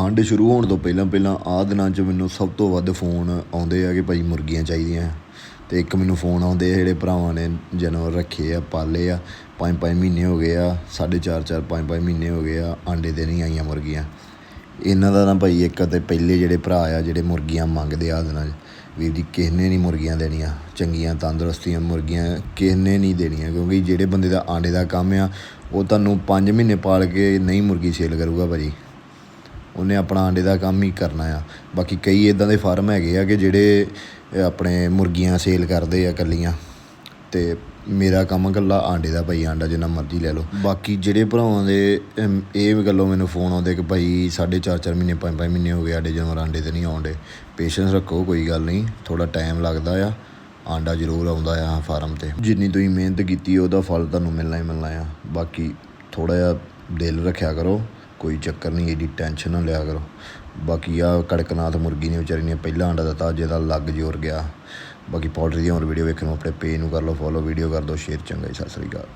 ਠੰਡ ਸ਼ੁਰੂ ਹੋਣ ਤੋਂ ਪਹਿਲਾਂ ਪਹਿਲਾਂ ਆਹ ਦਿਨਾਂ 'ਚ ਮੈਨੂੰ ਸਭ ਤੋਂ ਵੱਧ ਫੋਨ ਆਉਂਦੇ ਆ ਕਿ ਭਾਈ ਮੁਰਗੀਆਂ ਚਾਹੀਦੀਆਂ। ਅਤੇ ਇੱਕ ਮੈਨੂੰ ਫੋਨ ਆਉਂਦੇ ਆ ਜਿਹੜੇ ਭਰਾਵਾਂ ਨੇ ਜਾਨਵਰ ਰੱਖੇ ਆ, ਪਾਲੇ ਆ। ਪੰਜ ਪੰਜ ਮਹੀਨੇ ਹੋ ਗਏ ਆ, ਸਾਢੇ ਚਾਰ ਚਾਰ ਪੰਜ ਪੰਜ ਮਹੀਨੇ ਹੋ ਗਏ ਆ, ਆਂਡੇ ਦੇ ਨਹੀਂ ਆਈਆਂ ਮੁਰਗੀਆਂ। ਇਹਨਾਂ ਦਾ ਨਾ ਭਾਈ ਇੱਕ ਅਤੇ ਪਹਿਲੇ ਜਿਹੜੇ ਭਰਾ ਆ, ਜਿਹੜੇ ਮੁਰਗੀਆਂ ਮੰਗਦੇ ਆ ਦਿਨਾਂ 'ਚ, ਵੀਰ ਜੀ ਕਿਸੇ ਨੇ ਨਹੀਂ ਮੁਰਗੀਆਂ ਦੇਣੀਆਂ? ਚੰਗੀਆਂ, ਤੰਦਰੁਸਤੀਆਂ ਮੁਰਗੀਆਂ ਕਿਸੇ ਨੇ ਨਹੀਂ ਦੇਣੀਆਂ? ਕਿਉਂਕਿ ਜਿਹੜੇ ਬੰਦੇ ਦਾ ਆਂਡੇ ਦਾ ਕੰਮ ਆ, ਉਹ ਤੁਹਾਨੂੰ 5 ਮਹੀਨੇ ਪਾਲ ਕੇ ਨਹੀਂ ਮੁਰਗੀ ਸੇਲ ਕਰੂਗਾ ਭਾਜੀ। ਉਹਨੇ ਆਪਣਾ ਆਂਡੇ ਦਾ ਕੰਮ ਹੀ ਕਰਨਾ ਆ। ਬਾਕੀ ਕਈ ਇਦਾਂ ਦੇ ਫਾਰਮ ਹੈਗੇ ਆ ਕਿ ਜਿਹੜੇ ਆਪਣੇ ਮੁਰਗੀਆਂ ਸੇਲ ਕਰਦੇ ਆ ਕੱਲੀਆਂ ਤੇ ਮੇਰਾ ਕੰਮ ਇਕੱਲਾ ਆਂਡੇ ਦਾ ਭਾਈ ਆਂਡਾ ਜਿੰਨਾ ਮਰਜ਼ੀ ਲੈ ਲਓ। ਬਾਕੀ ਜਿਹੜੇ ਭਰਾਵਾਂ ਦੇ ਇਹ ਵੀ ਗੱਲੋਂ ਮੈਨੂੰ ਫੋਨ ਆਉਂਦੇ ਕਿ ਭਾਈ ਸਾਢੇ ਚਾਰ ਚਾਰ ਮਹੀਨੇ, ਪੰਜ ਪੰਜ ਮਹੀਨੇ ਹੋ ਗਏ ਆਡੇ ਜਾਨਵਰ ਆਂਡੇ ਤੇ ਨਹੀਂ ਆਉਂਦੇ। ਪੇਸ਼ੈਂਸ ਰੱਖੋ, ਕੋਈ ਗੱਲ ਨਹੀਂ ਥੋੜਾ ਟਾਈਮ ਲੱਗਦਾ ਆ। ਆਂਡਾ ਜ਼ਰੂਰ ਆਉਂਦਾ ਆ ਫਾਰਮ ਤੇ। ਜਿੰਨੀ ਤੁਸੀਂ ਮਿਹਨਤ ਕੀਤੀ, ਉਹਦਾ ਫਲ ਤੁਹਾਨੂੰ ਮਿਲਣਾ ਹੀ ਮਿਲਣਾ ਆ। ਬਾਕੀ ਥੋੜਾ ਜਿਹਾ ਦਿਲ ਰੱਖਿਆ ਕਰੋ। ਕੋਈ ਚੱਕਰ ਨਹੀਂ ਇਹਦੀ ਟੈਨਸ਼ਨ ਨਾ ਲਿਆ ਕਰੋ। ਬਾਕੀ ਆ ਕੜਕਨਾਥ ਮੁਰਗੀ ਨੇ ਵਿਚਾਰੀ ਨੇ ਪਹਿਲਾ ਆਂਡਾ ਦਿੱਤਾ ਜਿਹਦਾ ਇਹਦਾ ਲੱਗ ਜੋਰ ਗਿਆ। ਬਾਕੀ ਪੋਲਟਰੀ ਦੀਆਂ ਹੋਰ ਵੀਡੀਓ ਵੇਖਣ ਨੂੰ ਆਪਣੇ ਪੇਜ ਨੂੰ ਕਰ ਲਓ ਫੋਲੋ ਵੀਡੀਓ ਕਰ ਦਿਓ ਸ਼ੇਅਰ ਚੰਗਾ ਜੀ, ਸਤਿ ਸ੍ਰੀ ਅਕਾਲ।